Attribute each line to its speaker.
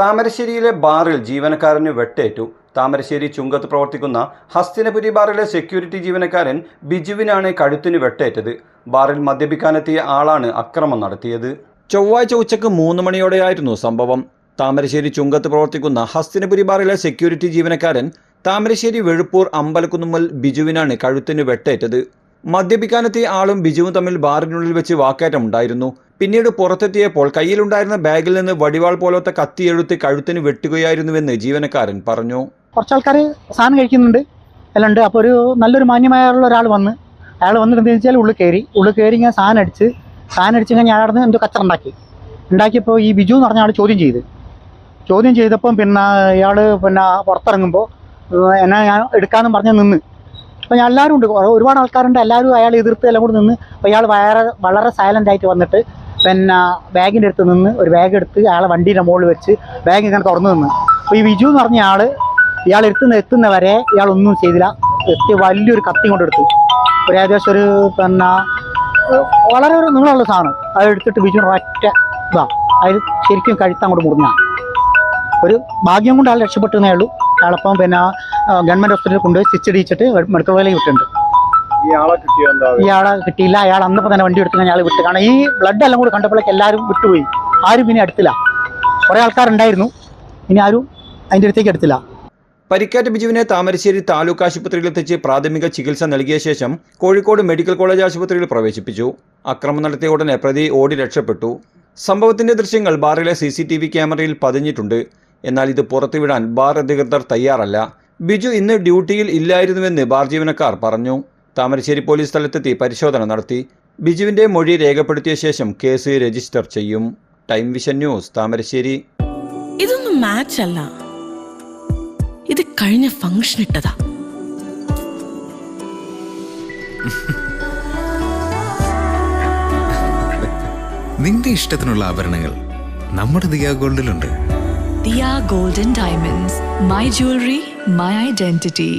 Speaker 1: താമരശ്ശേരിയിലെ ബാറിൽ ജീവനക്കാരന് വെട്ടേറ്റു താമരശ്ശേരി ചുങ്കത്ത് പ്രവർത്തിക്കുന്ന ഹസ്തിനപുരി ബാറിലെ സെക്യൂരിറ്റി ജീവനക്കാരൻ ബിജുവിനാണ് കഴുത്തിന് വെട്ടേറ്റത് ബാറിൽ മദ്യപിക്കാനെത്തിയ ആളാണ് അക്രമം നടത്തിയത്
Speaker 2: ചൊവ്വാഴ്ച ഉച്ചക്ക് മൂന്ന് മണിയോടെയായിരുന്നു സംഭവം താമരശ്ശേരി ചുങ്കത്ത് പ്രവർത്തിക്കുന്ന ഹസ്തിനപുരി ബാറിലെ സെക്യൂരിറ്റി ജീവനക്കാരൻ താമരശ്ശേരി വെഴുപ്പൂർ അമ്പലക്കുന്നുമ്മൽ ബിജുവിനാണ് കഴുത്തിന് വെട്ടേറ്റത് മദ്യപിക്കാനെത്തിയ ആളും ബിജുവും തമ്മിൽ ബാറിനുള്ളിൽ വെച്ച് വാക്കേറ്റമുണ്ടായിരുന്നു പിന്നീട് പുറത്തെത്തിയപ്പോൾ കയ്യിലുണ്ടായിരുന്ന ബാഗിൽ നിന്ന് വടിവാൾ പോലത്തെ കത്തിയെഴുത്ത് കഴുത്തിന് വെട്ടുകയായിരുന്നുവെന്ന് ജീവനക്കാരൻ പറഞ്ഞു
Speaker 3: കുറച്ച് ആൾക്കാർ സാധനം കഴിക്കുന്നുണ്ട് എല്ലാം ഉണ്ട് അപ്പോൾ ഒരു നല്ലൊരു മാന്യമായുള്ള ഒരാൾ വന്ന് അയാൾ വന്നിട്ട് എന്താ വെച്ചാൽ ഉള്ളിൽ കയറി ഉള്ളിൽ കയറി ഞാൻ സാധനം അടിച്ച് സാധനം അടിച്ച് ഞാൻ നിന്ന് എന്തോ കച്ചറ ഉണ്ടാക്കി ഉണ്ടാക്കിയപ്പോൾ ഈ ബിജു എന്ന് പറഞ്ഞ ആൾ ചോദ്യം ചെയ്ത് ചോദ്യം ചെയ്തപ്പം പിന്നെ ഇയാൾ പിന്നെ പുറത്തിറങ്ങുമ്പോൾ എന്നെ ഞാൻ എടുക്കാമെന്ന് പറഞ്ഞ് നിന്ന് ഞാൻ എല്ലാവരും ഉണ്ട് ഒരുപാട് ആൾക്കാരുണ്ട് എല്ലാവരും അയാൾ എതിർത്ത് എല്ലാം കൂടി നിന്ന് അപ്പോൾ ഇയാൾ വളരെ വളരെ സൈലൻ്റ് ആയിട്ട് വന്നിട്ട് പിന്നെ ബാഗിൻ്റെ അടുത്ത് നിന്ന് ഒരു ബാഗ് എടുത്ത് അയാളെ വണ്ടീൻ്റെ മുകളിൽ വെച്ച് ബാഗ് ഇങ്ങനെ തുറന്നു നിന്ന് അപ്പോൾ ഈ വിജു എന്ന് പറഞ്ഞ ആൾ ഇയാൾ എത്തുന്ന എത്തുന്ന വരെ ഒന്നും ചെയ്തില്ല എത്തി വലിയൊരു കത്തി കൊണ്ടെടുത്തു ഒരു ഏകദേശം ഒരു പിന്നെ വളരെ ഒരു നീളമുള്ള സാധനം അത് എടുത്തിട്ട് ഒറ്റ ഇതാ അതിൽ ശരിക്കും കഴുത്ത് അങ്ങോട്ട് മുറിഞ്ഞ ഒരു ഭാഗ്യം കൊണ്ട് ആൾ രക്ഷപ്പെട്ടെന്നേ ഉള്ളൂ അയാളപ്പം പിന്നെ ഗവൺമെൻറ് ഹോസ്പിറ്റലിൽ കൊണ്ടുപോയി സ്റ്റിച്ച് അടിച്ചിട്ട് മെഡിക്കൽ കോളേജിലേക്ക് വിട്ടിട്ടുണ്ട്
Speaker 4: ഇയാളെ
Speaker 3: കിട്ടിയില്ല അയാൾ അന്നപ്പോ തന്നെ വണ്ടി എടുത്തു ഞാൻ വിട്ടു കാരണം ഈ ബ്ലഡ് എല്ലാം കൂടി കണ്ടപ്പോഴേക്ക് എല്ലാവരും വിട്ടുപോയി ആരും ഇനി അടുത്തില്ല കുറെ ആൾക്കാരുണ്ടായിരുന്നു ഇനി ആരും അതിന്റെ അടുത്തേക്ക് അടുത്തില്ല
Speaker 2: പരിക്കേറ്റ ബിജുവിനെ താമരശ്ശേരി താലൂക്ക് ആശുപത്രിയിൽ എത്തിച്ച് പ്രാഥമിക ചികിത്സ നൽകിയ ശേഷം കോഴിക്കോട് മെഡിക്കൽ കോളേജ് ആശുപത്രിയിൽ പ്രവേശിപ്പിച്ചു അക്രമം നടത്തിയ ഉടനെ പ്രതി ഓടി രക്ഷപ്പെട്ടു സംഭവത്തിന്റെ ദൃശ്യങ്ങൾ ബാറിലെ സി സി ടി വി ക്യാമറയിൽ പതിഞ്ഞിട്ടുണ്ട് എന്നാൽ ഇത് പുറത്തുവിടാൻ ബാർ അധികൃതർ തയ്യാറല്ല ബിജു ഇന്ന് ഡ്യൂട്ടിയിൽ ഇല്ലായിരുന്നുവെന്ന് ബാർ ജീവനക്കാർ പറഞ്ഞു താമരശ്ശേരി പോലീസ് സ്ഥലത്തെത്തി പരിശോധന നടത്തി ബിജുവിന്റെ മൊഴി രേഖപ്പെടുത്തിയ ശേഷം കേസ് രജിസ്റ്റർ ചെയ്യും ടൈം വിഷൻ ന്യൂസ് താമരശ്ശേരി ഇതൊന്നും മാച്ച് അല്ല ഇത് കഴിഞ്ഞ ഫംഗ്ഷൻ ഇട്ടതാ നിന്റെ ഇഷ്ടത്തിനുള്ള ആഭരണങ്ങൾ നമ്മുടെ ദിയ ഗോൾഡിലുണ്ട് Diya golden diamonds my jewellery my identity